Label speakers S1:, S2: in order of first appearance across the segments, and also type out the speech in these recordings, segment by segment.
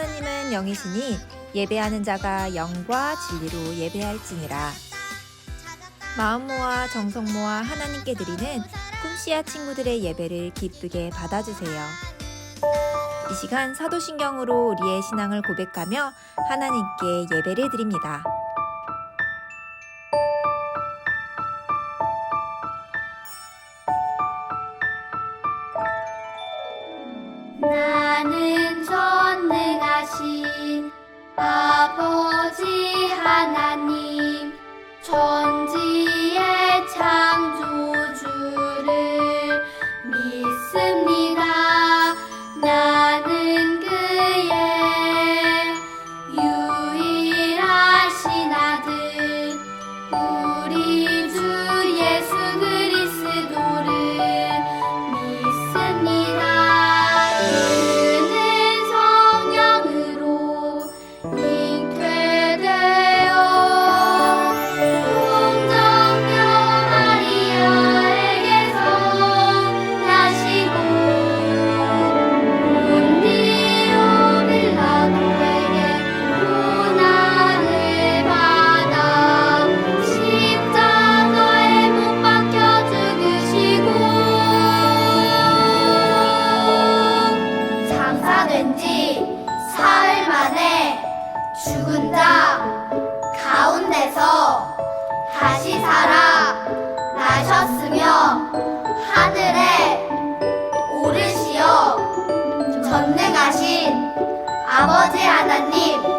S1: 하나님은 영이시니 예배하는 자가 영과 진리로 예배할지니라. 마음 모아 정성 모아 하나님께 드리는 꿈씨야 친구들의 예배를 기쁘게 받아주세요. 이 시간 사도신경으로 우리의 신앙을 고백하며 하나님께 예배를 드립니다.
S2: 아버지 하나님 천지 아버지 하나님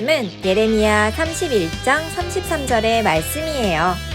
S1: 말씀은 예레미야 31장 33절의 말씀이에요.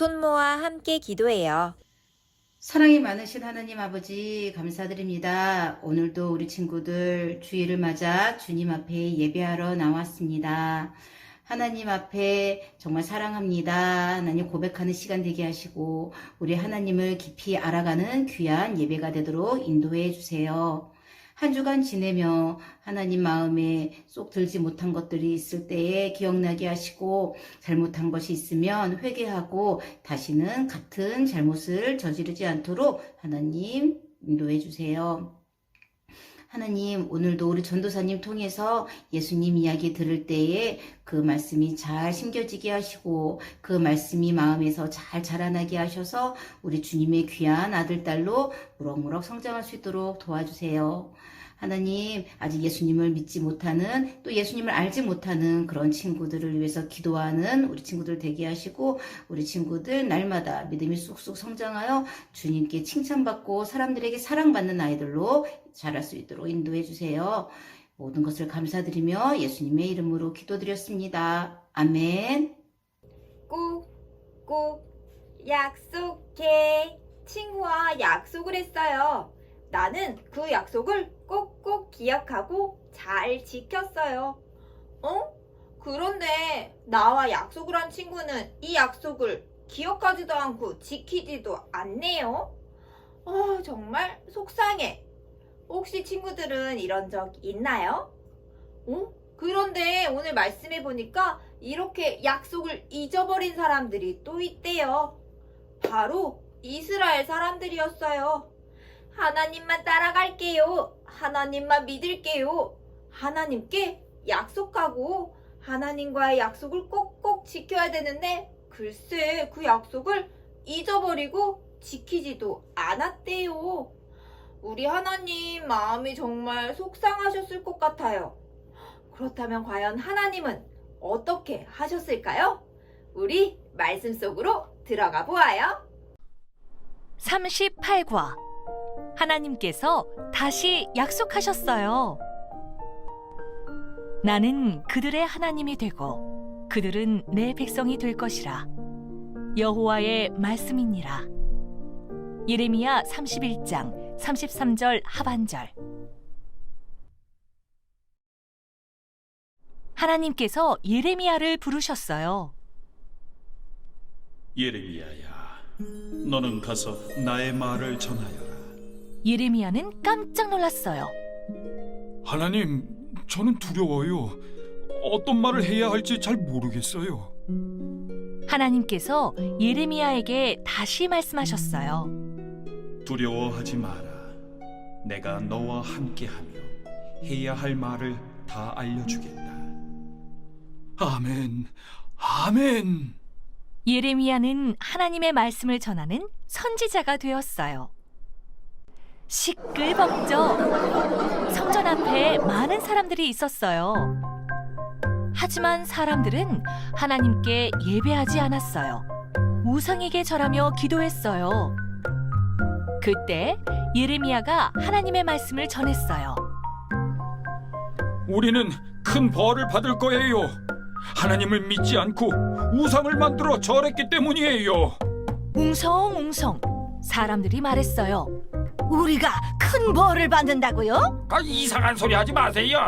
S3: 손 모아 함께 기도해요.
S4: 사랑이 많으신 하나님 아버지 감사드립니다. 오늘도 우리 친구들 주일을 맞아 주님 앞에 예배하러 나왔습니다. 하나님 앞에 정말 사랑합니다. 하나님 고백하는 시간 되게 하시고 우리 하나님을 깊이 알아가는 귀한 예배가 되도록 인도해 주세요. 한 주간 지내며 하나님 마음에 쏙 들지 못한 것들이 있을 때에 기억나게 하시고 잘못한 것이 있으면 회개하고 다시는 같은 잘못을 저지르지 않도록 하나님 인도해 주세요. 하나님, 오늘도 우리 전도사님 통해서 예수님 이야기 들을 때에 그 말씀이 잘 심겨지게 하시고 그 말씀이 마음에서 잘 자라나게 하셔서 우리 주님의 귀한 아들, 딸로 무럭무럭 성장할 수 있도록 도와주세요. 하나님, 아직 예수님을 믿지 못하는 또 예수님을 알지 못하는 그런 친구들을 위해서 기도하는 우리 친구들 되게 하시고 우리 친구들 날마다 믿음이 쑥쑥 성장하여 주님께 칭찬받고 사람들에게 사랑받는 아이들로 자랄 수 있도록 인도해 주세요. 모든 것을 감사드리며 예수님의 이름으로 기도드렸습니다. 아멘.
S3: 꾹꾹 약속해. 친구와 약속을 했어요. 나는 그 약속을 꼭꼭 기억하고 잘 지켰어요. 어? 그런데 나와 약속을 한 친구는 이 약속을 기억하지도 않고 지키지도 않네요. 아, 정말 속상해. 혹시 친구들은 이런 적 있나요? 어? 그런데 오늘 말씀해 보니까 이렇게 약속을 잊어버린 사람들이 또 있대요. 바로 이스라엘 사람들이었어요. 하나님만 따라갈게요. 하나님만 믿을게요. 하나님께 약속하고 하나님과의 약속을 꼭꼭 지켜야 되는데 글쎄 그 약속을 잊어버리고 지키지도 않았대요. 우리 하나님 마음이 정말 속상하셨을 것 같아요. 그렇다면 과연 하나님은 어떻게 하셨을까요? 우리 말씀 속으로 들어가 보아요.
S5: 38과 하나님께서 다시 약속하셨어요. 나는 그들의 하나님이 되고 그들은 내 백성이 될 것이라. 여호와의 말씀이니라. 예레미야 31장 33절 하반절. 하나님께서 예레미야를 부르셨어요.
S6: 예레미야야, 너는 가서 나의 말을 전하여라.
S5: 예레미야는 깜짝 놀랐어요.
S7: 하나님, 저는 두려워요. 어떤 말을 해야 할지 잘 모르겠어요.
S5: 하나님께서 예레미야에게 다시 말씀하셨어요.
S6: 두려워하지 마라. 내가 너와 함께하며 해야 할 말을 다 알려주겠다.
S7: 아멘, 아멘.
S5: 예레미야는 하나님의 말씀을 전하는 선지자가 되었어요. 시끌벅적 성전 앞에 많은 사람들이 있었어요. 하지만 사람들은 하나님께 예배하지 않았어요. 우상에게 절하며 기도했어요. 그때 예레미야가 하나님의 말씀을 전했어요.
S7: 우리는 큰 벌을 받을 거예요. 하나님을 믿지 않고 우상을 만들어 절했기 때문이에요.
S5: 웅성웅성 사람들이 말했어요. 우리가 큰 벌을 받는다고요?
S7: 아, 이상한 소리 하지 마세요.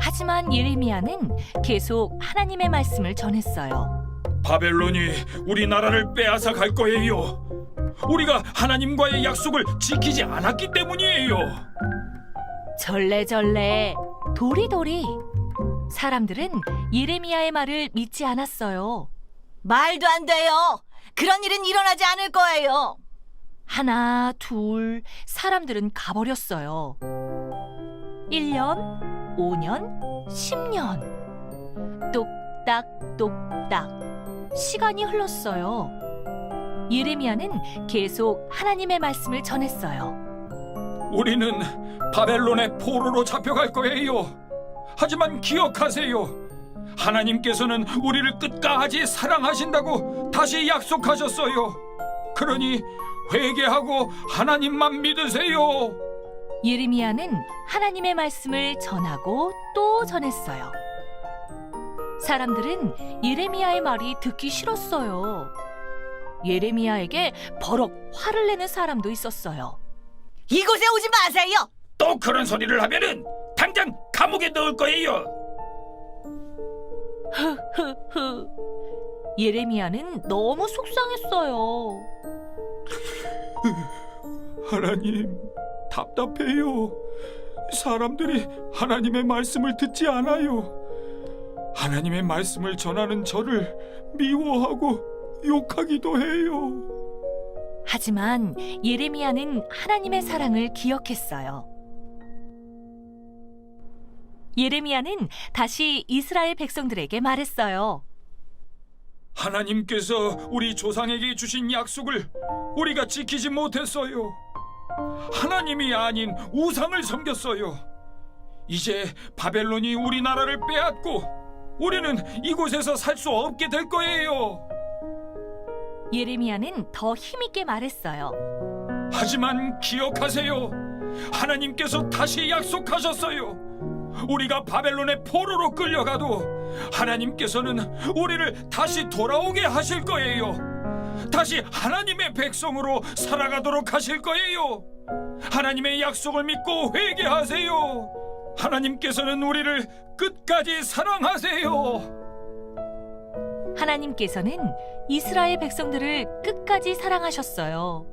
S5: 하지만 예레미야는 계속 하나님의 말씀을 전했어요.
S7: 바벨론이 우리 나라를 빼앗아 갈 거예요. 우리가 하나님과의 약속을 지키지 않았기 때문이에요.
S5: 절레절레 도리도리 사람들은 예레미야의 말을 믿지 않았어요.
S8: 말도 안 돼요. 그런 일은 일어나지 않을 거예요.
S5: 하나, 둘, 사람들은 가버렸어요. 1년, 5년, 10년. 똑딱, 똑딱. 시간이 흘렀어요. 예레미야는 계속 하나님의 말씀을 전했어요.
S7: 우리는 바벨론의 포로로 잡혀갈 거예요. 하지만 기억하세요. 하나님께서는 우리를 끝까지 사랑하신다고 다시 약속하셨어요. 그러니 회개하고 하나님만 믿으세요.
S5: 예레미야는 하나님의 말씀을 전하고 또 전했어요. 사람들은 예레미야의 말이 듣기 싫었어요. 예레미야에게 버럭 화를 내는 사람도 있었어요.
S8: 이곳에 오지 마세요.
S7: 또 그런 소리를 하면은 당장 감옥에 넣을 거예요.
S5: 흐흐흐. 예레미야는 너무 속상했어요.
S7: 하나님, 답답해요. 사람들이 하나님의 말씀을 듣지 않아요. 하나님의 말씀을 전하는 저를 미워하고 욕하기도 해요.
S5: 하지만 예레미야는 하나님의 사랑을 기억했어요. 예레미야는 다시 이스라엘 백성들에게 말했어요.
S7: 하나님께서 우리 조상에게 주신 약속을 우리가 지키지 못했어요. 하나님이 아닌 우상을 섬겼어요. 이제 바벨론이 우리나라를 빼앗고 우리는 이곳에서 살 수 없게 될 거예요.
S5: 예레미야는 더 힘있게 말했어요.
S7: 하지만 기억하세요. 하나님께서 다시 약속하셨어요. 우리가 바벨론의 포로로 끌려가도 하나님께서는 우리를 다시 돌아오게 하실 거예요. 다시 하나님의 백성으로 살아가도록 하실 거예요. 하나님의 약속을 믿고 회개하세요. 하나님께서는 우리를 끝까지 사랑하세요.
S5: 하나님께서는 이스라엘 백성들을 끝까지 사랑하셨어요.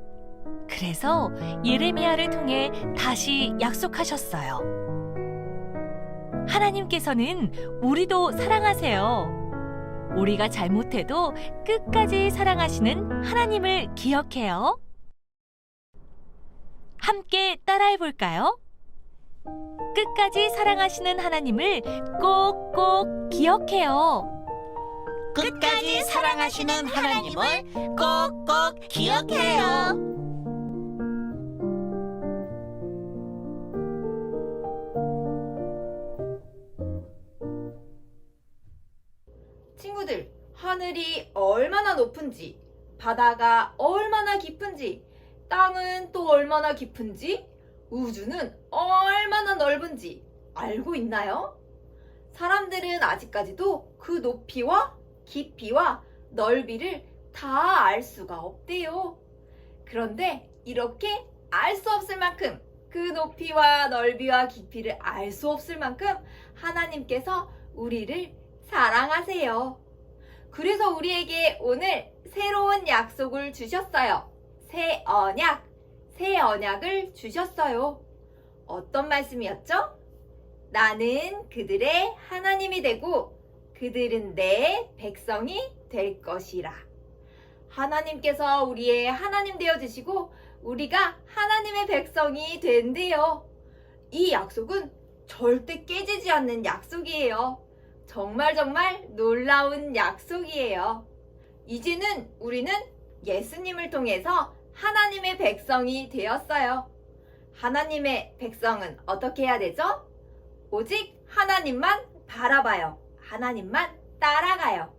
S5: 그래서 예레미야를 통해 다시 약속하셨어요. 하나님께서는 우리도 사랑하세요. 우리가 잘못해도 끝까지 사랑하시는 하나님을 기억해요. 함께 따라해 볼까요? 끝까지 사랑하시는 하나님을 꼭꼭 기억해요.
S8: 끝까지 사랑하시는 하나님을 꼭꼭 기억해요.
S3: 친구들, 하늘이 얼마나 높은지, 바다가 얼마나 깊은지, 땅은 또 얼마나 깊은지, 우주는 얼마나 넓은지 알고 있나요? 사람들은 아직까지도 그 높이와 깊이와 넓이를 다 알 수가 없대요. 그런데 이렇게 알 수 없을 만큼 그 높이와 넓이와 깊이를 알 수 없을 만큼 하나님께서 우리를 사랑하세요. 그래서 우리에게 오늘 새로운 약속을 주셨어요. 새 언약, 새 언약을 주셨어요. 어떤 말씀이었죠? 나는 그들의 하나님이 되고 그들은 내 백성이 될 것이라. 하나님께서 우리의 하나님 되어 주시고 우리가 하나님의 백성이 된대요. 이 약속은 절대 깨지지 않는 약속이에요. 정말 정말 놀라운 약속이에요. 이제는 우리는 예수님을 통해서 하나님의 백성이 되었어요. 하나님의 백성은 어떻게 해야 되죠? 오직 하나님만 바라봐요. 하나님만 따라가요.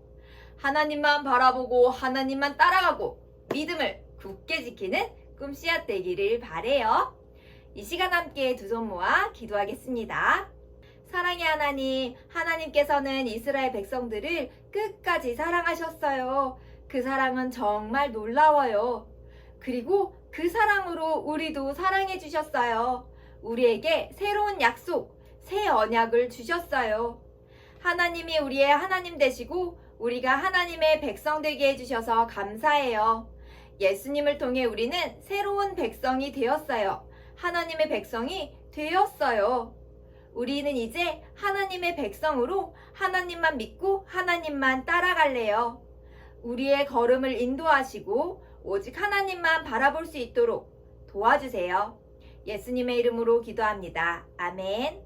S3: 하나님만 바라보고 하나님만 따라가고 믿음을 굳게 지키는 꿈씨앗 되기를 바래요. 이 시간 함께 두 손 모아 기도하겠습니다. 사랑의 하나님, 하나님께서는 이스라엘 백성들을 끝까지 사랑하셨어요. 그 사랑은 정말 놀라워요. 그리고 그 사랑으로 우리도 사랑해 주셨어요. 우리에게 새로운 약속, 새 언약을 주셨어요. 하나님이 우리의 하나님 되시고 우리가 하나님의 백성 되게 해주셔서 감사해요. 예수님을 통해 우리는 새로운 백성이 되었어요. 하나님의 백성이 되었어요. 우리는 이제 하나님의 백성으로 하나님만 믿고 하나님만 따라갈래요. 우리의 걸음을 인도하시고 오직 하나님만 바라볼 수 있도록 도와주세요. 예수님의 이름으로 기도합니다. 아멘.